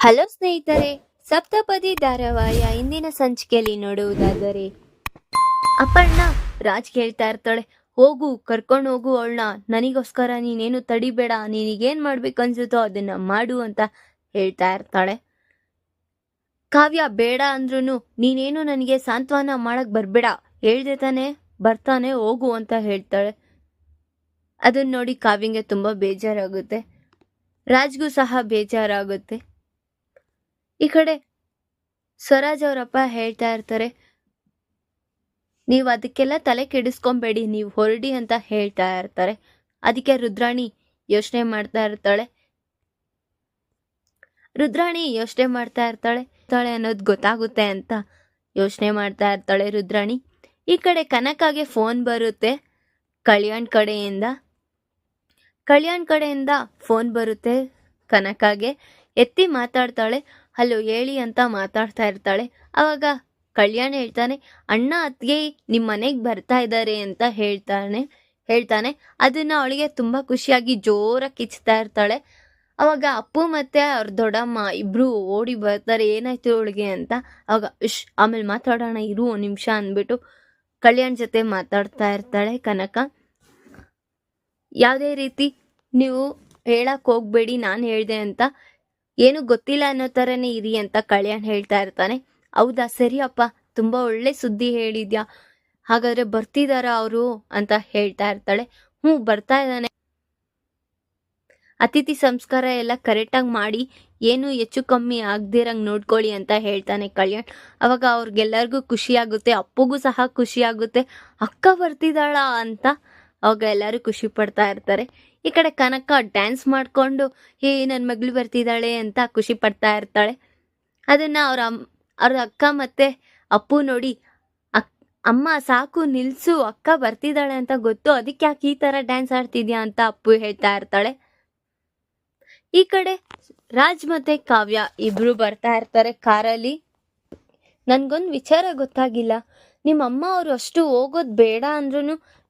Hello ಸ್ನೇಹಿತರೆ, ಸಪ್ತಪದಿ ಧಾರಾವಾಹಿಯ ಇಂದಿನ ಸಂಚಿಕೆಯಲ್ಲಿ ನೋಡುವುದಾದರೆ, ಅಪ್ಪಣ್ಣ ರಾಜ್ ಕೇಳ್ತಾ ಇರ್ತಾಳೆ. ಹೋಗು, ಕರ್ಕೊಂಡು ಹೋಗು ಅವಳನ್ನ. ನನಗೋಸ್ಕರ ನೀನೇನು ತಡಿಬೇಡ, ನಿನಗೇನು ಮಾಡ್ಬೇಕು ಅನ್ಸುತ್ತೋ ಅದನ್ನ ಮಾಡು ಅಂತ ಹೇಳ್ತಾ ಇರ್ತಾಳೆ. ಕಾವ್ಯ, ಬೇಡ ಅಂದ್ರೂ ನೀನೇನು ನನಗೆ ಸಾಂತ್ವನ ಮಾಡಕ್ ಬರ್ಬೇಡ. ಹೇಳ್ದೆ ತಾನೆ, ಬರ್ತಾನೆ, ಹೋಗು ಅಂತ ಹೇಳ್ತಾಳೆ. ಅದನ್ನ ನೋಡಿ ಕಾವ್ಯಂಗೆ ತುಂಬಾ ಬೇಜಾರಾಗುತ್ತೆ. ರಾಜ್ಗೂ ಸಹ ಬೇಜಾರಾಗುತ್ತೆ. ಈ ಕಡೆ ಸ್ವರಾಜ್ ಅವರಪ್ಪ ಹೇಳ್ತಾ ಇರ್ತಾರೆ, ನೀವು ಅದಕ್ಕೆಲ್ಲ ತಲೆ ಕೆಡಿಸ್ಕೊಂಬೇಡಿ, ನೀವು ಹೊರಡಿ ಅಂತ ಹೇಳ್ತಾ ಇರ್ತಾರೆ. ಅದಕ್ಕೆ ರುದ್ರಾಣಿ ಯೋಚನೆ ಮಾಡ್ತಾ ಇರ್ತಾಳೆ. ರುದ್ರಾಣಿ ಯೋಚನೆ ಮಾಡ್ತಾ ಇರ್ತಾಳೆ. ತಾಳೆ ಅನ್ನೋದು ಗೊತ್ತಾಗುತ್ತೆ ಅಂತ ಯೋಚನೆ ಮಾಡ್ತಾ ಇರ್ತಾಳೆ ರುದ್ರಾಣಿ. ಈ ಕಡೆ ಕನಕಾಗೆ ಫೋನ್ ಬರುತ್ತೆ ಕಲ್ಯಾಣ್ ಕಡೆಯಿಂದ. ಕಲ್ಯಾಣ್ ಕಡೆಯಿಂದ ಫೋನ್ ಬರುತ್ತೆ ಕನಕಾಗೆ. ಎತ್ತಿ ಮಾತಾಡ್ತಾಳೆ. ಹಲೋ ಹೇಳಿ ಅಂತ ಮಾತಾಡ್ತಾ ಇರ್ತಾಳೆ. ಅವಾಗ ಕಲ್ಯಾಣ ಹೇಳ್ತಾನೆ, ಅಣ್ಣ, ಅತ್ತಿಗೆ ನಿಮ್ಮ ಮನೆಗೆ ಬರ್ತಾ ಇದ್ದಾರೆ ಅಂತ ಹೇಳ್ತಾನೆ ಹೇಳ್ತಾನೆ. ಅದನ್ನ ಅವಳಿಗೆ ತುಂಬ ಖುಷಿಯಾಗಿ ಜೋರಾಗಿ ಕಿಚ್ತಾ ಇರ್ತಾಳೆ. ಅವಾಗ ಅಪ್ಪು ಮತ್ತೆ ಅವ್ರ ದೊಡ್ಡಮ್ಮ ಇಬ್ರು ಓಡಿ ಬರ್ತಾರೆ, ಏನಾಯ್ತು ಅವಳಿಗೆ ಅಂತ. ಅವಾಗ, ಇಶ್, ಆಮೇಲೆ ಮಾತಾಡೋಣ, ಇರು ನಿಮಿಷ ಅಂದ್ಬಿಟ್ಟು ಕಲ್ಯಾಣ್ ಜೊತೆ ಮಾತಾಡ್ತಾ ಇರ್ತಾಳೆ ಕನಕ. ಯಾವುದೇ ರೀತಿ ನೀವು ಹೇಳಕ್ಕೆ ಹೋಗ್ಬೇಡಿ, ನಾನು ಹೇಳಿದೆ ಅಂತ ಏನು ಗೊತ್ತಿಲ್ಲ ಅನ್ನೋ ಥರನೇ ಇರಿ ಅಂತ ಕಳ್ಯಾಣ್ ಹೇಳ್ತಾ ಇರ್ತಾನೆ. ಹೌದಾ? ಸರಿಯಪ್ಪ, ತುಂಬಾ ಒಳ್ಳೆ ಸುದ್ದಿ ಹೇಳಿದ್ಯಾ? ಹಾಗಾದ್ರೆ ಬರ್ತಿದಾರ ಅವರು ಅಂತ ಹೇಳ್ತಾ ಇರ್ತಾಳೆ. ಹ್ಞೂ, ಬರ್ತಾ ಇದ್ದಾನೆ. ಅತಿಥಿ ಸಂಸ್ಕಾರ ಎಲ್ಲ ಕರೆಕ್ಟಾಗಿ ಮಾಡಿ, ಏನು ಹೆಚ್ಚು ಕಮ್ಮಿ ಆಗ್ದಿರಂಗ್ ನೋಡ್ಕೊಳ್ಳಿ ಅಂತ ಹೇಳ್ತಾನೆ ಕಲ್ಯಾಣ್. ಅವಾಗ ಅವ್ರಿಗೆಲ್ಲರಿಗೂ ಖುಷಿ ಆಗುತ್ತೆ, ಅಪ್ಪಗೂ ಸಹ ಖುಷಿ ಆಗುತ್ತೆ. ಅಕ್ಕ ಬರ್ತಿದ್ದಾಳ ಅಂತ ಅವಾಗ ಎಲ್ಲರೂ ಖುಷಿ ಪಡ್ತಾ ಇರ್ತಾರೆ. ಈ ಕಡೆ ಕನಕ ಡ್ಯಾನ್ಸ್ ಮಾಡ್ಕೊಂಡು, ಹೇ ನನ್ನ ಮಗಳು ಬರ್ತಿದ್ದಾಳೆ ಅಂತ ಖುಷಿ ಪಡ್ತಾ ಇರ್ತಾಳೆ. ಅದನ್ನ ಅವ್ರ ಅಮ್, ಅವ್ರ ಅಕ್ಕ ಮತ್ತೆ ಅಪ್ಪು ನೋಡಿ ಅಮ್ಮ ಸಾಕು, ನಿಲ್ಸು, ಅಕ್ಕ ಬರ್ತಿದ್ದಾಳೆ ಅಂತ ಗೊತ್ತು. ಅದಕ್ಕೆ ಯಾಕೆ ಈ ತರ ಡ್ಯಾನ್ಸ್ ಆಡ್ತಿದ್ಯಾ ಅಂತ ಅಪ್ಪು ಹೇಳ್ತಾ ಇರ್ತಾಳೆ. ಈ ಕಡೆ ರಾಜ್ ಮತ್ತೆ ಕಾವ್ಯ ಇಬ್ರು ಬರ್ತಾ ಇರ್ತಾರೆ ಕಾರಲ್ಲಿ. ನನಗೊಂದು ವಿಚಾರ ಗೊತ್ತಾಗಿಲ್ಲ. ನಿಮ್ಮ ಅಮ್ಮ ಅವರು ಅಷ್ಟು ಹೋಗೋದ್ ಬೇಡ ಅಂದ್ರೂ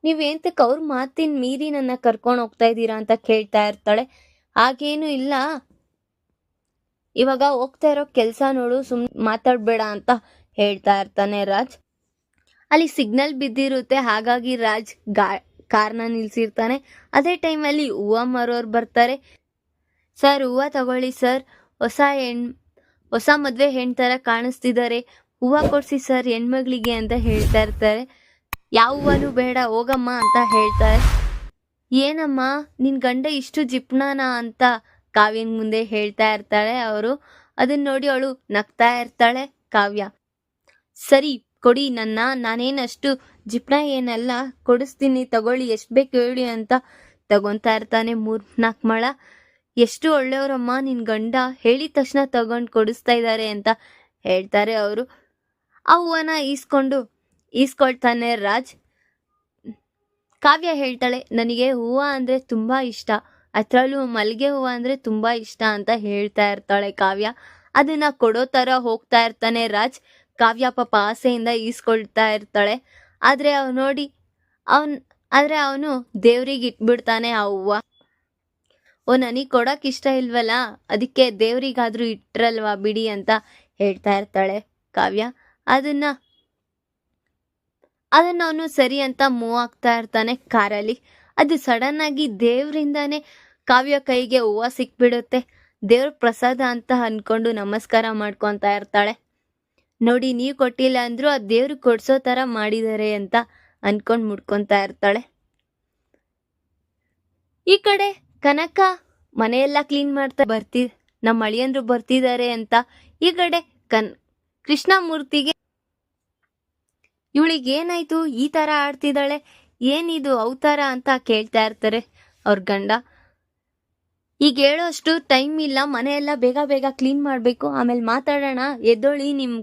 ನೀವೇಂತಕ್ಕೆ ಅವ್ರ ಮಾತಿನ ಮೀರಿ ನನ್ನ ಕರ್ಕೊಂಡು ಹೋಗ್ತಾ ಇದ್ದೀರಾ ಅಂತ ಕೇಳ್ತಾ ಇರ್ತಾಳೆ. ಹಾಗೇನು ಇಲ್ಲ. ಇವಾಗ ಹೋಗ್ತಾ ಇರೋ ಕೆಲಸ ನೋಡು, ಸುಮ್ ಮಾತಾಡ್ಬೇಡ ಅಂತ ಹೇಳ್ತಾ ಇರ್ತಾನೆ ರಾಜ್. ಅಲ್ಲಿ ಸಿಗ್ನಲ್ ಬಿದ್ದಿರುತ್ತೆ, ಹಾಗಾಗಿ ರಾಜ್ ಗಾ, ಕಾರ್ನ ನಿಲ್ಸಿರ್ತಾನೆ. ಅದೇ ಟೈಮಲ್ಲಿ ಹೂವ ಮಾರೋರು ಬರ್ತಾರೆ. ಸರ್, ಹೂವ ತಗೊಳ್ಳಿ ಸರ್. ಹೊಸ ಹೆಣ್, ಹೊಸ ಮದ್ವೆ ಹೆಣ್ ಥರ ಕಾಣಿಸ್ತಿದ್ದಾರೆ. ಹೂವ ಕೊಡಿಸಿ ಸರ್ ಹೆಣ್ಮಗಳಿಗೆ ಅಂತ ಹೇಳ್ತಾ ಇರ್ತಾರೆ. ಯಾವ ಹೂವನೂ ಬೇಡ, ಹೋಗಮ್ಮ ಅಂತ ಹೇಳ್ತಾರೆ ಏನಮ್ಮ, ನಿನ್ ಗಂಡ ಇಷ್ಟು ಜಿಪ್ನಾನ ಅಂತ ಕಾವ್ಯನ ಮುಂದೆ ಹೇಳ್ತಾ ಇರ್ತಾಳೆ ಅವರು. ಅದನ್ನ ನೋಡಿ ಅವಳು ನಗ್ತಾ ಇರ್ತಾಳೆ ಕಾವ್ಯ. ಸರಿ, ಕೊಡಿ ನನ್ನ, ನಾನೇನಷ್ಟು ಜಿಪ್ನ ಏನಲ್ಲ, ಕೊಡಿಸ್ತೀನಿ, ತಗೊಳ್ಳಿ, ಎಷ್ಟು ಬೇಕು ಹೇಳಿ ಅಂತ ತಗೊಂತಾ ಇರ್ತಾನೆ ಮೂರ್ ನಾಲ್ಕು ಮಳ. ಎಷ್ಟು ಒಳ್ಳೆಯವರಮ್ಮ, ನಿನ್ ಗಂಡ ಹೇಳಿದ ತಕ್ಷಣ ತಗೊಂಡು ಕೊಡಿಸ್ತಾ ಇದ್ದಾರೆ ಅಂತ ಹೇಳ್ತಾರೆ ಅವರು. ಆ ಹೂವನ್ನ ಈಸ್ಕೊಂಡು, ಈಸ್ಕೊಳ್ತಾನೆ ರಾಜ್. ಕಾವ್ಯ ಹೇಳ್ತಾಳೆ, ನನಗೆ ಹೂವು ಅಂದರೆ ತುಂಬ ಇಷ್ಟ. ಅದರಲ್ಲೂ ಮಲ್ಲಿಗೆ ಹೂವು ಅಂದರೆ ತುಂಬ ಇಷ್ಟ ಅಂತ ಹೇಳ್ತಾ ಇರ್ತಾಳೆ ಕಾವ್ಯ. ಅದನ್ನು ಕೊಡೋ ಥರ ಹೋಗ್ತಾ ಇರ್ತಾನೆ ರಾಜ್. ಕಾವ್ಯ ಪಾಪ ಆಸೆಯಿಂದ ಈಸ್ಕೊಳ್ತಾ ಇರ್ತಾಳೆ. ಆದರೆ ಅವ್ ನೋಡಿ, ಅವನ್, ಆದರೆ ಅವನು ದೇವ್ರಿಗೆ ಇಟ್ಬಿಡ್ತಾನೆ ಆ ಹೂವ. ಓ, ನನಗೆ ಕೊಡೋಕೆ ಇಷ್ಟ ಇಲ್ವಲ್ಲ? ಅದಕ್ಕೆ ದೇವರಿಗಾದರೂ ಇಟ್ರಲ್ವಾ ಬಿಡಿ ಅಂತ ಹೇಳ್ತಾ ಇರ್ತಾಳೆ ಕಾವ್ಯ. ಅದನ್ನ ಅದನ್ನ ಅವನು ಸರಿ ಅಂತ ಮೂವ್ ಆಗ್ತಾ ಇರ್ತಾನೆ ಕಾರಲ್ಲಿ. ಅದು ಸಡನ್ ಆಗಿ ದೇವರಿಂದಾನೇ ಕಾವ್ಯ ಕೈಗೆ ಹೂವ ಸಿಕ್ಬಿಡುತ್ತೆ. ದೇವ್ರ ಪ್ರಸಾದ ಅಂತ ಅನ್ಕೊಂಡು ನಮಸ್ಕಾರ ಮಾಡ್ಕೊಂತ ಇರ್ತಾಳೆ. ನೋಡಿ, ನೀವು ಕೊಟ್ಟಿಲ್ಲ ಅಂದ್ರೂ ಆ ದೇವ್ರು ಕೊಡ್ಸೋ ತರ ಮಾಡಿದ್ದಾರೆ ಅಂತ ಅನ್ಕೊಂಡು ಮುಡ್ಕೊಂತ ಇರ್ತಾಳೆ. ಈ ಕಡೆ ಕನಕ ಮನೆಯೆಲ್ಲ ಕ್ಲೀನ್ ಮಾಡ್ತಾ ಬರ್ತಿ ನಮ್ಮ ಅಳಿಯಂದ್ರು ಬರ್ತಿದ್ದಾರೆ ಅಂತ ಈ ಕಡೆ ಕನ್, ಕೃಷ್ಣಮೂರ್ತಿಗೆ ಇವಳಿಗೆ ಏನಾಯ್ತು? ಈ ತರ ಆಡ್ತಿದ್ದಾಳೆ? ಏನಿದು ಅವತಾರ ಅಂತ ಕೇಳ್ತಾ ಇರ್ತಾರೆ ಅವ್ರ ಗಂಡ. ಈಗ ಹೇಳೋಷ್ಟು ಟೈಮ್ ಇಲ್ಲ, ಮನೆಯೆಲ್ಲ ಬೇಗ ಬೇಗ ಕ್ಲೀನ್ ಮಾಡಬೇಕು. ಆಮೇಲೆ ಮಾತಾಡೋಣ, ಎದ್ದೊಳಿ ನಿಮ್ಮ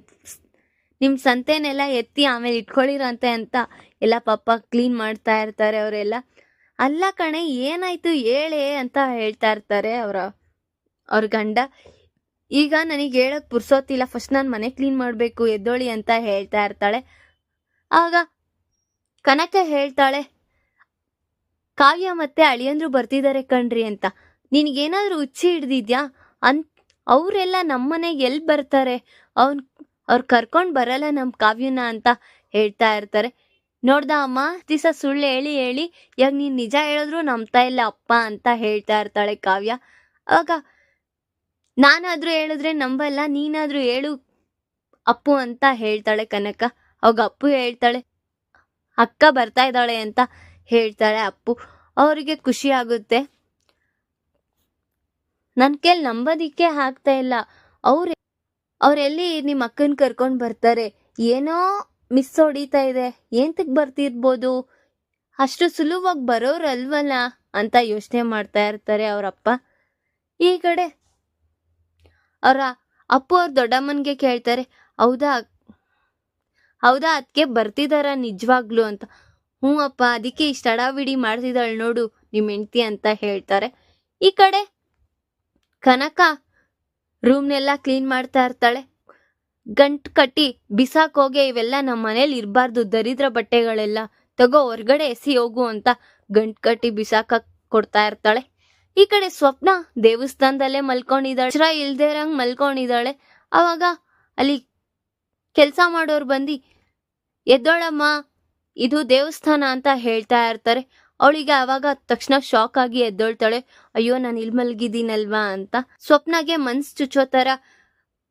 ನಿಮ್ಮ ಸಂತೆನೆಲ್ಲ ಎತ್ತಿ ಆಮೇಲೆ ಇಟ್ಕೊಳ್ಳಿರಂತೆ ಅಂತ ಎಲ್ಲ ಪಪ್ಪ ಕ್ಲೀನ್ ಮಾಡ್ತಾ ಇರ್ತಾರೆ ಅವರೆಲ್ಲ. ಅಲ್ಲ ಕಣೆ, ಏನಾಯ್ತು? ಹೇಳೆ ಅಂತ ಹೇಳ್ತಾ ಇರ್ತಾರೆ ಅವರ, ಅವ್ರ ಗಂಡ. ಈಗ ನನಗೆ ಹೇಳಕ್ ಪುರ್ಸೋತಿಲ್ಲ ಫಸ್ಟ್ ನಾನು ಮನೆ ಕ್ಲೀನ್ ಮಾಡಬೇಕು, ಎದ್ದೋಳಿ ಅಂತ ಹೇಳ್ತಾ ಇರ್ತಾಳೆ. ಆಗ ಕನಕ ಹೇಳ್ತಾಳೆ, ಕಾವ್ಯ ಮತ್ತೆ ಅಳಿಯಂದ್ರು ಬರ್ತಿದ್ದಾರೆ ಕಣ್ರಿ ಅಂತ. ನಿನಗೇನಾದ್ರೂ ಹುಚ್ಚಿ ಹಿಡ್ದಿದ್ಯಾ? ಅನ್, ಅವರೆಲ್ಲ ನಮ್ಮನೆಗೆ ಎಲ್ಲಿ ಬರ್ತಾರೆ? ಅವ್ನ್, ಅವ್ರು ಕರ್ಕೊಂಡು ಬರಲ್ಲ ನಮ್ಮ ಕಾವ್ಯನ ಅಂತ ಹೇಳ್ತಾ ಇರ್ತಾರೆ. ನೋಡ್ದ ಅಮ್ಮ ದಿವಸ ಸುಳ್ಳು ಹೇಳಿ ಹೇಳಿ ಯಾಕೆ ನೀನು ನಿಜ ಹೇಳಿದ್ರು ನಂಬ್ತಾ ಇಲ್ಲ ಅಪ್ಪ ಅಂತ ಹೇಳ್ತಾ ಇರ್ತಾಳೆ ಕಾವ್ಯ. ಅವಾಗ ನಾನಾದರೂ ಹೇಳಿದ್ರೆ ನಂಬಲ್ಲ, ನೀನಾದರೂ ಹೇಳು ಅಪ್ಪು ಅಂತ ಹೇಳ್ತಾಳೆ ಕನಕ. ಅವಾಗ ಅಪ್ಪು ಹೇಳ್ತಾಳೆ, ಅಕ್ಕ ಬರ್ತಾ ಇದ್ದಾಳೆ ಅಂತ ಹೇಳ್ತಾಳೆ ಅಪ್ಪು. ಅವರಿಗೆ ಖುಷಿ ಆಗುತ್ತೆ. ನನ್ನ ಕೇಳಿ ನಂಬೋದಿಕ್ಕೆ ಆಗ್ತಾ ಇಲ್ಲ. ಅವ್ರು ಅವರೆಲ್ಲಿ ನಿಮ್ಮ ಅಕ್ಕನ ಕರ್ಕೊಂಡು ಬರ್ತಾರೆ? ಏನೋ ಮಿಸ್ ಹೊಡಿತಾ ಇದೆ. ಏಂತಕ್ಕೆ ಬರ್ತಿರ್ಬೋದು? ಅಷ್ಟು ಸುಲಭವಾಗಿ ಬರೋರಲ್ವಲ್ಲ ಅಂತ ಯೋಚನೆ ಮಾಡ್ತಾ ಇರ್ತಾರೆ ಅವರಪ್ಪ ಈ ಕಡೆ ಅವರ ಅಪ್ಪು ಅವ್ರ ದೊಡ್ಡಮ್ಮನಿಗೆ ಕೇಳ್ತಾರೆ, ಹೌದಾ ಹೌದಾ? ಅದಕ್ಕೆ ಬರ್ತಿದಾರ ನಿಜವಾಗ್ಲು ಅಂತ. ಹ್ಞೂ ಅಪ್ಪ, ಅದಕ್ಕೆ ಇಷ್ಟು ಅಡಾವಿಡಿ ಮಾಡ್ತಿದ್ದಾಳೆ ನೋಡು ನಿಮ್ಮ ಹೆಂಡ್ತಿ ಅಂತ ಹೇಳ್ತಾರೆ. ಈ ಕಡೆ ಕನಕ ರೂಮ್ನೆಲ್ಲ ಕ್ಲೀನ್ ಮಾಡ್ತಾ ಇರ್ತಾಳೆ. ಗಂಟು ಕಟ್ಟಿ ಬಿಸಾಕ್ ಹೋಗೆ, ಇವೆಲ್ಲ ನಮ್ಮ ಮನೇಲಿ ಇರಬಾರ್ದು, ದರಿದ್ರ ಬಟ್ಟೆಗಳೆಲ್ಲ ತಗೋ, ಹೊರಗಡೆ ಎಸಿ ಹೋಗು ಅಂತ ಗಂಟು ಕಟ್ಟಿ ಬಿಸಾಕ ಕೊಡ್ತಾ ಇರ್ತಾಳೆ. ಈ ಕಡೆ ಸ್ವಪ್ನ ದೇವಸ್ಥಾನದಲ್ಲೇ ಮಲ್ಕೊಂಡಿದ್ದಾಳೆ. ಇಲ್ದೇ ಇರಂಗ್ ಮಲ್ಕೊಂಡಿದ್ದಾಳೆ. ಅವಾಗ ಅಲ್ಲಿ ಕೆಲಸ ಮಾಡೋರು ಬಂದು ಎದ್ದೋಳಮ್ಮ, ಇದು ದೇವಸ್ಥಾನ ಅಂತ ಹೇಳ್ತಾ ಇರ್ತಾರೆ. ಅವಳಿಗೆ ಆವಾಗ ತಕ್ಷಣ ಶಾಕ್ ಆಗಿ ಎದ್ದೋಳ್ತಾಳೆ. ಅಯ್ಯೋ, ನಾನು ಇಲ್ಲಿ ಮಲ್ಗಿದ್ದೀನಲ್ವಾ ಅಂತ. ಸ್ವಪ್ನಗೆ ಮನ್ಸು ಚುಚ್ಚೋ ಥರ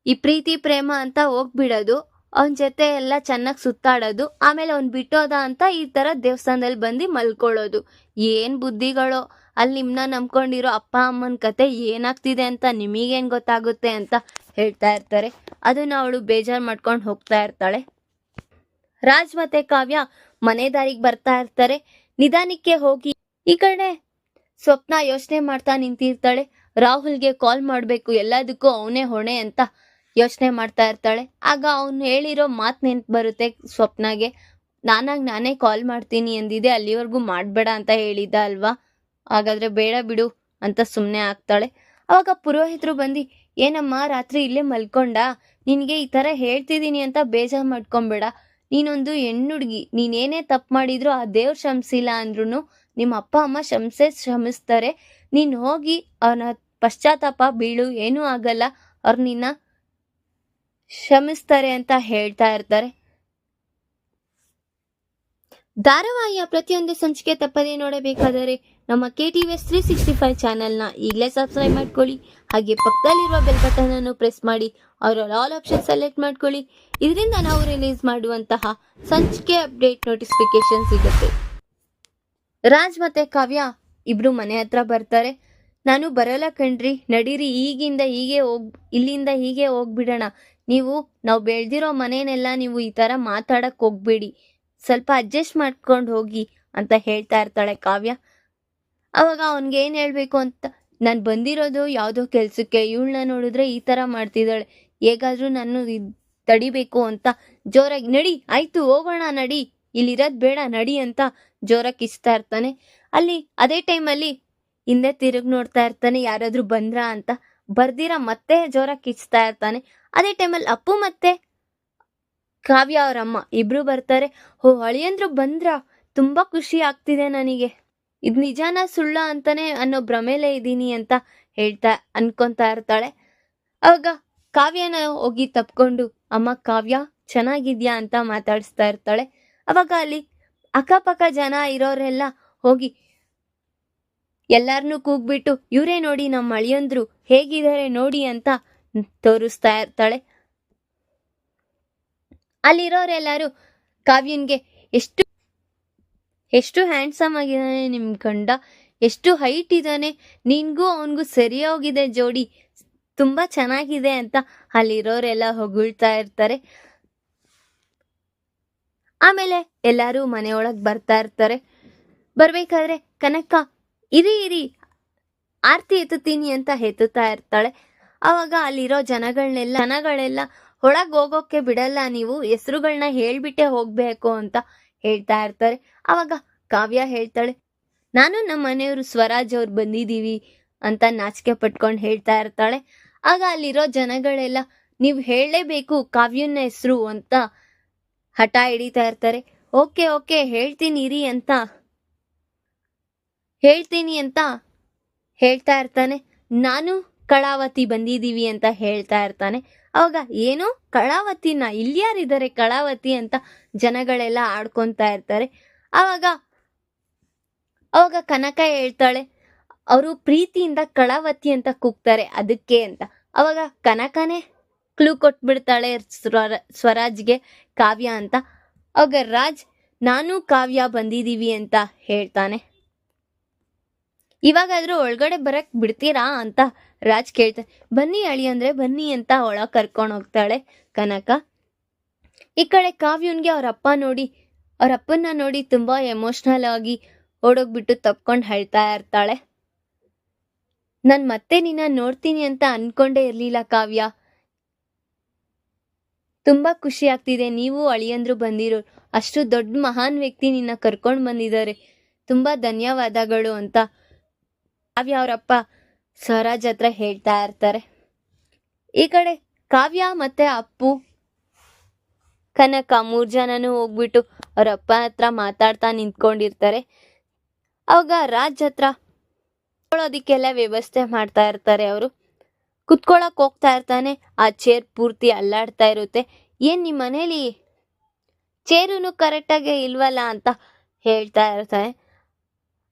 ಈ ಪ್ರೀತಿ, ಪ್ರೇಮ ಅಂತ ಹೋಗ್ಬಿಡೋದು. ಅವನ ಜೊತೆ ಎಲ್ಲ ಚೆನ್ನಾಗಿ ಸುತ್ತಾಡೋದು. ಆಮೇಲೆ ಅವ್ನು ಬಿಟ್ಟೋದ ಅಂತ ಈ ಥರ ದೇವಸ್ಥಾನದಲ್ಲಿ ಬಂದು ಮಲ್ಕೊಳ್ಳೋದು. ಏನು ಬುದ್ಧಿಗಳೋ. ಅಲ್ಲಿ ನಿಮ್ಮನ್ನ ನಂಬ್ಕೊಂಡಿರೋ ಅಪ್ಪ, ಅಮ್ಮನ ಕತೆ ಏನಾಗ್ತಿದೆ ಅಂತ ನಿಮಗೇನು ಗೊತ್ತಾಗುತ್ತೆ ಅಂತ ಹೇಳ್ತಾ ಇರ್ತಾರೆ. ಅದನ್ನ ಅವಳು ಬೇಜಾರು ಮಾಡ್ಕೊಂಡು ಹೋಗ್ತಾ ಇರ್ತಾಳೆ. ರಾಜ್ ಮತ್ತೆ ಕಾವ್ಯ ಮನೆ ದಾರಿಗೆ ಬರ್ತಾ ಇರ್ತಾರೆ. ನಿಧಾನಕ್ಕೆ ಹೋಗಿ, ಈ ಕಡೆ ಸ್ವಪ್ನ ಯೋಚನೆ ಮಾಡ್ತಾ ನಿಂತಿರ್ತಾಳೆ. ರಾಹುಲ್ಗೆ ಕಾಲ್ ಮಾಡಬೇಕು, ಎಲ್ಲದಕ್ಕೂ ಅವನೇ ಹೊಣೆ ಅಂತ ಯೋಚನೆ ಮಾಡ್ತಾ ಇರ್ತಾಳೆ. ಆಗ ಅವನು ಹೇಳಿರೋ ಮಾತು ನೆನ್ಪು ಬರುತ್ತೆ ಸ್ವಪ್ನಗೆ. ನಾನಾಗಿ ನಾನೇ ಕಾಲ್ ಮಾಡ್ತೀನಿ ಅಂದಿದೆ ಅಲ್ಲಿವರೆಗೂ ಮಾಡಬೇಡ ಅಂತ ಹೇಳಿದ್ದ ಅಲ್ವಾ? ಹಾಗಾದ್ರೆ ಬೇಡ ಬಿಡು ಅಂತ ಸುಮ್ಮನೆ ಆಗ್ತಾಳೆ. ಅವಾಗ ಪುರೋಹಿತರು ಬಂದು, ಏನಮ್ಮ, ರಾತ್ರಿ ಇಲ್ಲೇ ಮಲ್ಕೊಂಡ? ನಿನಗೆ ಈ ಥರ ಹೇಳ್ತಿದ್ದೀನಿ ಅಂತ ಬೇಜಾರು ಮಾಡ್ಕೊಂಬೇಡ. ನೀನೊಂದು ಹೆಣ್ಣುಡುಗಿ, ನೀನೇನೇ ತಪ್ಪು ಮಾಡಿದ್ರು ಆ ದೇವ್ರು ಕ್ಷಮಿಸಿಲ್ಲ ಅಂದ್ರೂ ನಿಮ್ಮ ಅಪ್ಪ, ಅಮ್ಮ ಕ್ಷಮಿಸೇ ಶ್ರಮಿಸ್ತಾರೆ ನೀನು ಹೋಗಿ ಅವನ ಪಶ್ಚಾತ್ತಾಪ, ಬೀಳು, ಏನೂ ಆಗಲ್ಲ. ಅವ್ರು ನಿನ್ನ ಶ್ರಮಿಸ್ತಾರೆ ಅಂತ ಹೇಳ್ತಾ ಇರ್ತಾರೆ. ಧಾರಾವಾಹಿಯ ಪ್ರತಿಯೊಂದು ಸಂಚಿಕೆ ತಪ್ಪದೇ ನೋಡಬೇಕಾದರೆ ನಮ್ಮ K T V S three sixty five ಚಾನಲ್ನ ಈಗಲೇ ಸಬ್ಸ್ಕ್ರೈಬ್ ಮಾಡ್ಕೊಳ್ಳಿ. ಹಾಗೆ ಪಕ್ಕದಲ್ಲಿರುವ ಬೆಲ್ ಅನ್ನು ಪ್ರೆಸ್ ಮಾಡಿ. ಅವರ ಆಲ್ ಆಪ್ಷನ್ ಸೆಲೆಕ್ಟ್ ಮಾಡ್ಕೊಳ್ಳಿ. ಇದರಿಂದ ನಾವು ರಿಲೀಸ್ ಮಾಡುವಂತಹ ಸಂಚಿಕೆ ಅಪ್ಡೇಟ್ ನೋಟಿಫಿಕೇಶನ್ ಸಿಗುತ್ತೆ. ರಾಜ್ ಮತ್ತೆ ಕಾವ್ಯ ಇಬ್ರು ಮನೆ ಹತ್ರ ಬರ್ತಾರೆ. ನಾನು ಬರಲ್ಲ ಕಣ್ರಿ. ನಡೀರಿ. ಈಗಿಂದ ಹೀಗೆ ಹೋಗ್, ಇಲ್ಲಿಂದ ಹೀಗೆ ಹೋಗ್ಬಿಡೋಣ. ನೀವು, ನಾವು ಬೆಳೆದಿರೋ ಮನೆನೆಲ್ಲ ನೀವು ಈ ಥರ ಮಾತಾಡಕ್ಕೆ ಹೋಗ್ಬೇಡಿ. ಸ್ವಲ್ಪ ಅಡ್ಜಸ್ಟ್ ಮಾಡ್ಕೊಂಡು ಹೋಗಿ ಅಂತ ಹೇಳ್ತಾ ಇರ್ತಾಳೆ ಕಾವ್ಯ. ಅವಾಗ ಅವನಿಗೆ ಏನು ಹೇಳಬೇಕು ಅಂತ. ನಾನು ಬಂದಿರೋದು ಯಾವುದೋ ಕೆಲಸಕ್ಕೆ ಇವಳನ್ನ ನೋಡಿದ್ರೆ ಈ ಥರ ಮಾಡ್ತಿದ್ದಾಳೆ. ಹೇಗಾದರೂ ನಾನು ತಡಿಬೇಕು ಅಂತ. ಜೋರಾಗಿ, ನಡಿ, ಆಯ್ತು, ಹೋಗೋಣ, ನಡಿ. ಇಲ್ಲಿರೋದು ಬೇಡ, ನಡಿ ಅಂತ ಜೋರಾಗಿ ಕಿಸ್ತಾ ಇರ್ತಾನೆ. ಅಲ್ಲಿ, ಅದೇ ಟೈಮಲ್ಲಿ ಹಿಂದೆ ತಿರುಗಿ ನೋಡ್ತಾ ಇರ್ತಾನೆ, ಯಾರಾದರೂ ಬಂದ್ರಾ ಅಂತ. ಬರ್ದಿರ ಮತ್ತೆ ಜೋರಾಗಿ ಕಿಚ್ತಾ ಇರ್ತಾನೆ. ಅದೇ ಟೈಮಲ್ಲಿ ಅಪ್ಪು ಮತ್ತೆ ಕಾವ್ಯ ಅವರಮ್ಮ ಇಬ್ರು ಬರ್ತಾರೆ. ಓ ಅಳಿಯಂದ್ರು ಬಂದ್ರ? ತುಂಬಾ ಖುಷಿ ಆಗ್ತಿದೆ ನನಗೆ. ಇದು ನಿಜಾನ ಸುಳ್ಳ ಅಂತಾನೆ ಅನ್ನೋ ಭ್ರಮೇಲೆ ಇದ್ದೀನಿ ಅಂತ ಹೇಳ್ತಾ ಅನ್ಕೊಂತಾ ಇರ್ತಾಳೆ. ಅವಾಗ ಕಾವ್ಯನ ಹೋಗಿ ತಪ್ಕೊಂಡು, ಅಮ್ಮ ಕಾವ್ಯ, ಚೆನ್ನಾಗಿದ್ಯಾ? ಅಂತ ಮಾತಾಡಿಸ್ತಾ ಇರ್ತಾಳೆ. ಅವಾಗ ಅಲ್ಲಿ ಅಕ್ಕಪಕ್ಕ ಜನ ಇರೋರೆಲ್ಲ ಹೋಗಿ ಎಲ್ಲಾರನ್ನೂ ಕೂಗ್ಬಿಟ್ಟು, ಇವರೇ ನೋಡಿ ನಮ್ಮ ಅಳಿಯಂದ್ರು ಹೇಗಿದ್ದಾರೆ ನೋಡಿ ಅಂತ ತೋರಿಸ್ತಾ ಇರ್ತಾಳೆ. ಅಲ್ಲಿರೋರೆಲ್ಲರೂ ಕಾವ್ಯನ್ಗೆ ಎಷ್ಟು ಎಷ್ಟು ಹ್ಯಾಂಡ್ಸಮ್ ಆಗಿದ್ದಾನೆ ನಿಮ್ ಗಂಡ? ಎಷ್ಟು ಹೈಟ್ ಇದ್ದಾನೆ? ನಿನ್ಗೂ ಅವನಿಗೂ ಸರಿ ಹೋಗಿದೆ ಜೋಡಿ. ತುಂಬಾ ಚೆನ್ನಾಗಿದೆ ಅಂತ ಅಲ್ಲಿರೋರೆಲ್ಲ ಹೊಗಳ್ತಾ ಇರ್ತಾರೆ. ಆಮೇಲೆ ಎಲ್ಲರೂ ಮನೆಯೊಳಗೆ ಬರ್ತಾ ಇರ್ತಾರೆ. ಬರ್ಬೇಕಾದ್ರೆ, ಕನಕ, ಇರಿ ಇರಿ, ಆರ್ತಿ ಎತ್ತುತ್ತೀನಿ ಅಂತ ಎತ್ತುತ್ತಾ ಇರ್ತಾಳೆ. ಅವಾಗ ಅಲ್ಲಿರೋ ಜನಗಳನ್ನೆಲ್ಲ ಜನಗಳೆಲ್ಲ, ಒಳಗೆ ಹೋಗೋಕೆ ಬಿಡಲ್ಲ ನೀವು ಹೆಸರುಗಳನ್ನ ಹೇಳ್ಬಿಟ್ಟೆ ಹೋಗ್ಬೇಕು ಅಂತ ಹೇಳ್ತಾ ಇರ್ತಾರೆ. ಅವಾಗ ಕಾವ್ಯ ಹೇಳ್ತಾಳೆ, ನಾನು ನಮ್ಮ ಮನೆಯವರು ಸ್ವರಾಜ್ ಅವ್ರು ಬಂದಿದ್ದೀವಿ ಅಂತ ನಾಚಿಕೆ ಪಟ್ಕೊಂಡು ಹೇಳ್ತಾ ಇರ್ತಾಳೆ. ಆಗ ಅಲ್ಲಿರೋ ಜನಗಳೆಲ್ಲ, ನೀವು ಹೇಳಲೇಬೇಕು ಕಾವ್ಯನ ಹೆಸರು ಅಂತ ಹಠ ಹಿಡಿತಾ ಇರ್ತಾರೆ. ಓಕೆ ಓಕೆ, ಹೇಳ್ತೀನಿ ಇರಿ ಅಂತ, ಹೇಳ್ತೀನಿ ಅಂತ ಹೇಳ್ತಾ ಇರ್ತಾನೆ. ನಾನು ಕಳಾವತಿ ಬಂದಿದ್ದೀವಿ ಅಂತ ಹೇಳ್ತಾ ಇರ್ತಾನೆ. ಅವಾಗ ಏನು ಕಳಾವತಿನ ಇಲ್ಲಿ ಯಾರಿದ್ದಾರೆ ಕಳಾವತಿ ಅಂತ ಜನಗಳೆಲ್ಲ ಆಡ್ಕೊಂತಾ ಇರ್ತಾರೆ. ಅವಾಗ ಅವಾಗ ಕನಕ ಹೇಳ್ತಾಳೆ, ಅವರು ಪ್ರೀತಿಯಿಂದ ಕಳಾವತಿ ಅಂತ ಕೂಗ್ತಾರೆ, ಅದಕ್ಕೆ ಅಂತ. ಅವಾಗ ಕನಕನೇ ಕ್ಲೂ ಕೊಟ್ಬಿಡ್ತಾಳೆ ಸ್ವರ, ಸ್ವರಾಜ್ಗೆ ಕಾವ್ಯ ಅಂತ. ಅವಾಗ ರಾಜ್, ನಾನು ಕಾವ್ಯ ಬಂದಿದ್ದೀವಿ ಅಂತ ಹೇಳ್ತಾನೆ. ಇವಾಗಾದ್ರೂ ಒಳಗಡೆ ಬರಕ್ ಬಿಡ್ತೀರಾ ಅಂತ ರಾಜ್ ಕೇಳ್ತಾರೆ ಬನ್ನಿ ಅಳಿ ಅಂದ್ರೆ ಬನ್ನಿ ಅಂತ ಒಳ ಕರ್ಕೊಂಡು ಹೋಗ್ತಾಳೆ ಕನಕ. ಈ ಕಡೆ ಕಾವ್ಯನ್ಗೆ ಅವ್ರ ಅಪ್ಪ ನೋಡಿ, ಅವ್ರ ಅಪ್ಪನ್ನ ನೋಡಿ ತುಂಬಾ ಎಮೋಷ್ನಲ್ ಆಗಿ ಓಡೋಗ್ಬಿಟ್ಟು ತಪ್ಕೊಂಡು ಹೇಳ್ತಾ ಇರ್ತಾಳೆ. ನಾನು ಮತ್ತೆ ನಿನ್ನ ನೋಡ್ತೀನಿ ಅಂತ ಅನ್ಕೊಂಡೇ ಇರ್ಲಿಲ್ಲ ಕಾವ್ಯ. ತುಂಬಾ ಖುಷಿ ಆಗ್ತಿದೆ ನೀವು ಅಳಿಯಂದ್ರು ಬಂದಿರೋ ಅಷ್ಟು ದೊಡ್ಡ ಮಹಾನ್ ವ್ಯಕ್ತಿ ನಿನ್ನ ಕರ್ಕೊಂಡು ಬಂದಿದ್ದಾರೆ. ತುಂಬಾ ಧನ್ಯವಾದಗಳು ಅಂತ ಅವರಪ್ಪ ಸ್ವರಾಜ್ ಹತ್ರ ಹೇಳ್ತಾ ಇರ್ತಾರೆ. ಈ ಕಡೆ ಕಾವ್ಯ ಮತ್ತೆ ಅಪ್ಪು, ಕನಕ ಮೂರ್ ಜನನು ಹೋಗ್ಬಿಟ್ಟು ಅವ್ರ ಅಪ್ಪ ಹತ್ರ ಮಾತಾಡ್ತಾ ನಿಂತ್ಕೊಂಡಿರ್ತಾರೆ. ಅವಾಗ ರಾಜ್ ಹತ್ರ ಕುತ್ಕೊಳ್ಳೋದಿಕ್ಕೆಲ್ಲ ವ್ಯವಸ್ಥೆ ಮಾಡ್ತಾ ಇರ್ತಾರೆ ಅವರು. ಕುತ್ಕೊಳಕ್ ಹೋಗ್ತಾ ಇರ್ತಾನೆ, ಆ ಚೇರ್ ಪೂರ್ತಿ ಅಲ್ಲಾಡ್ತಾ ಇರುತ್ತೆ. ಏನ್ ನಿಮ್ ಮನೇಲಿ ಚೇರುನು ಕರೆಕ್ಟಾಗೆ ಇಲ್ವಲ್ಲ ಅಂತ ಹೇಳ್ತಾ ಇರ್ತಾನೆ.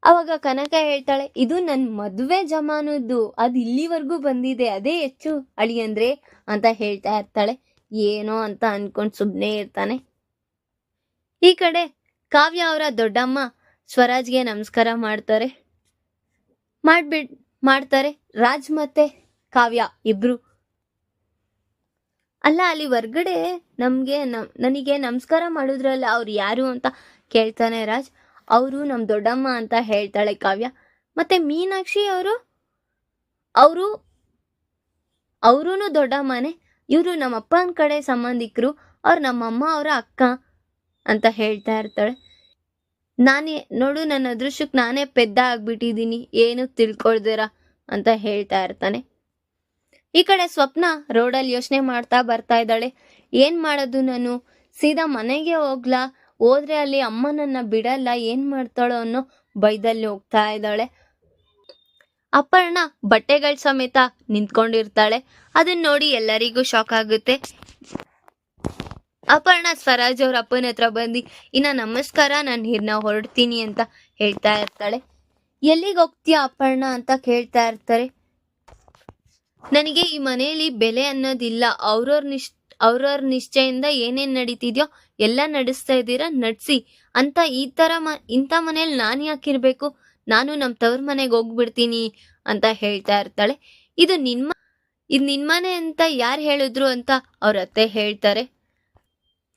ಅವಾಗ ಕನಕ ಹೇಳ್ತಾಳೆ, ಇದು ನನ್ನ ಮದುವೆ ಜಮಾನದ್ದು, ಅದು ಇಲ್ಲಿವರೆಗೂ ಬಂದಿದೆ, ಅದೇ ಹೆಚ್ಚು ಅಳಿಯಂದ್ರೆ ಅಂತ ಹೇಳ್ತಾ ಇರ್ತಾಳೆ. ಏನೋ ಅಂತ ಅನ್ಕೊಂಡ್ ಸುಮ್ಮನೆ ಇರ್ತಾನೆ. ಈ ಕಡೆ ಕಾವ್ಯ ಅವರ ದೊಡ್ಡಮ್ಮ ಸ್ವರಾಜ್ಗೆ ನಮಸ್ಕಾರ ಮಾಡ್ತಾರೆ. ಮಾಡ್ಬಿಡ್, ಮಾಡ್ತಾರೆ. ರಾಜ್ ಮತ್ತೆ ಕಾವ್ಯ ಇಬ್ರು. ಅಲ್ಲ, ಅಲ್ಲಿ ಹೊರ್ಗಡೆ ನಮ್ಗೆ ನಮ್, ನನಗೆ ನಮಸ್ಕಾರ ಮಾಡಿದ್ರಲ್ಲ ಅವ್ರು ಯಾರು ಅಂತ ಕೇಳ್ತಾನೆ ರಾಜ್. ಅವರು ನಮ್ಮ ದೊಡ್ಡಮ್ಮ ಅಂತ ಹೇಳ್ತಾಳೆ ಕಾವ್ಯ. ಮತ್ತೆ ಮೀನಾಕ್ಷಿ ಅವರು? ಅವರು ಅವರೂ ದೊಡ್ಡಮ್ಮನೇ. ಇವರು ನಮ್ಮ ಅಪ್ಪನ ಕಡೆ ಸಂಬಂಧಿಕರು. ಅವ್ರು ನಮ್ಮಮ್ಮ ಅವರ ಅಕ್ಕ ಅಂತ ಹೇಳ್ತಾ ಇರ್ತಾಳೆ. ನಾನೇ, ನೋಡು ನನ್ನ ಅದೃಶ್ಯಕ್ಕೆ ನಾನೇ ಪೆದ್ದ ಆಗ್ಬಿಟ್ಟಿದ್ದೀನಿ ಏನು ತಿಳ್ಕೊಳ್ದಿರ ಅಂತ ಹೇಳ್ತಾ ಇರ್ತಾನೆ. ಈ ಕಡೆ ಸ್ವಪ್ನ ರೋಡಲ್ಲಿ ಯೋಚನೆ ಮಾಡ್ತಾ ಬರ್ತಾ ಇದ್ದಾಳೆ. ಏನ್ ಮಾಡೋದು ನಾನು? ಸೀದಾ ಮನೆಗೆ ಹೋಗ್ಲಾ? ಹೋದ್ರೆ ಅಲ್ಲಿ ಅಮ್ಮನನ್ನ ಬಿಡಲ್ಲ, ಏನ್ ಮಾಡ್ತಾಳೋ ಅನ್ನೋ ಬೈದಲ್ಲಿ ಹೋಗ್ತಾ ಇದ್ದಾಳೆ. ಅಪರ್ಣ ಬಟ್ಟೆಗಳ ಸಮೇತ ನಿಂತ್ಕೊಂಡಿರ್ತಾಳೆ. ಅದನ್ನ ನೋಡಿ ಎಲ್ಲರಿಗೂ ಶಾಕ್ ಆಗುತ್ತೆ. ಅಪರ್ಣ ಸ್ವರಾಜ್ ಅವ್ರ ಅಪ್ಪನ ಹತ್ರ ಬಂದು, ಇನ್ನ ನಮಸ್ಕಾರ, ನಾನು ಹಿರ್ನ ಹೊರಡ್ತೀನಿ ಅಂತ ಹೇಳ್ತಾ ಇರ್ತಾಳೆ. ಎಲ್ಲಿಗೆ ಹೋಗ್ತೀಯ ಅಪರ್ಣ? ಅಂತ ಕೇಳ್ತಾ ಇರ್ತಾರೆ. ನನಗೆ ಈ ಮನೆಯಲ್ಲಿ ಬೆಲೆ ಅನ್ನೋದಿಲ್ಲ, ಅವ್ರವ್ರ ನಿಶ್ ಅವ್ರವ್ರ ನಿಶ್ಚಯಿಂದ ಏನೇನ್ ನಡೀತಿದ್ಯೋ ಎಲ್ಲ ನಡೆಸ್ತಾ ಇದ್ದೀರಾ? ನಡ್ಸಿ. ಅಂತ ಈ ತರ ಮ, ಇಂಥ ಮನೇಲಿ ನಾನು ಯಾಕಿರಬೇಕು ನಾನು ನಮ್ಮ ತವ್ರ ಮನೆಗೆ ಹೋಗ್ಬಿಡ್ತೀನಿ ಅಂತ ಹೇಳ್ತಾ ಇರ್ತಾಳೆ. ಇದು ನಿಮ್ಮ ಇದು ನಿನ್ ಮನೆ ಅಂತ ಯಾರು ಹೇಳಿದ್ರು ಅಂತ ಅವ್ರ ಅತ್ತೆ ಹೇಳ್ತಾರೆ.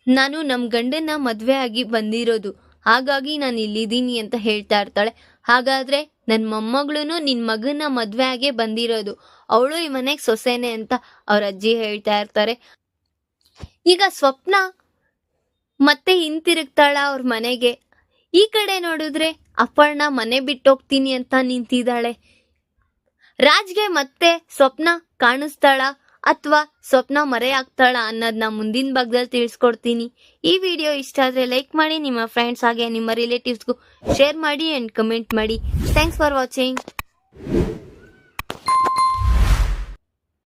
ನಾನು ನಮ್ಮ ಗಂಡನ ಮದ್ವೆ ಆಗಿ ಬಂದಿರೋದು. ಹಾಗಾಗಿ ನಾನು ಇಲ್ಲಿದ್ದೀನಿ ಅಂತ ಹೇಳ್ತಾ ಇರ್ತಾಳೆ. ಹಾಗಾದ್ರೆ ನನ್ನ ಮೊಮ್ಮಗಳು ನಿನ್ ಮಗನ ಮದ್ವೆ ಆಗೇ ಬಂದಿರೋದು. ಅವಳು ಈ ಮನೆಗೆ ಸೊಸೆನೆ ಅಂತ ಅವ್ರ ಅಜ್ಜಿ ಹೇಳ್ತಾ ಇರ್ತಾರೆ. ಈಗ ಸ್ವಪ್ನ ಮತ್ತೆ ಹಿಂತಿರುಗ್ತಾಳ ಅವ್ರ ಮನೆಗೆ. ಈ ಕಡೆ ನೋಡಿದ್ರೆ ಅಪ್ಪಣ್ಣ ಮನೆ ಬಿಟ್ಟೋಗ್ತೀನಿ ಅಂತ ನಿಂತಿದ್ದಾಳೆ. ರಾಜ್ಗೆ ಮತ್ತೆ ಸ್ವಪ್ನ ಕಾಣಿಸ್ತಾಳ ಅಥವಾ ಸ್ವಪ್ನ ಮರೆ ಆಗ್ತಾಳ ಅನ್ನೋದನ್ನ ಮುಂದಿನ ಭಾಗದಲ್ಲಿ ತಿಳಿಸ್ಕೊಡ್ತೀನಿ. ಈ ವಿಡಿಯೋ ಇಷ್ಟ ಆದರೆ ಲೈಕ್ ಮಾಡಿ, ನಿಮ್ಮ ಫ್ರೆಂಡ್ಸ್ ಹಾಗೆ ನಿಮ್ಮ ರಿಲೇಟಿವ್ಸ್ಗೂ ಶೇರ್ ಮಾಡಿ ಆ್ಯಂಡ್ ಕಮೆಂಟ್ ಮಾಡಿ. Thanks for watching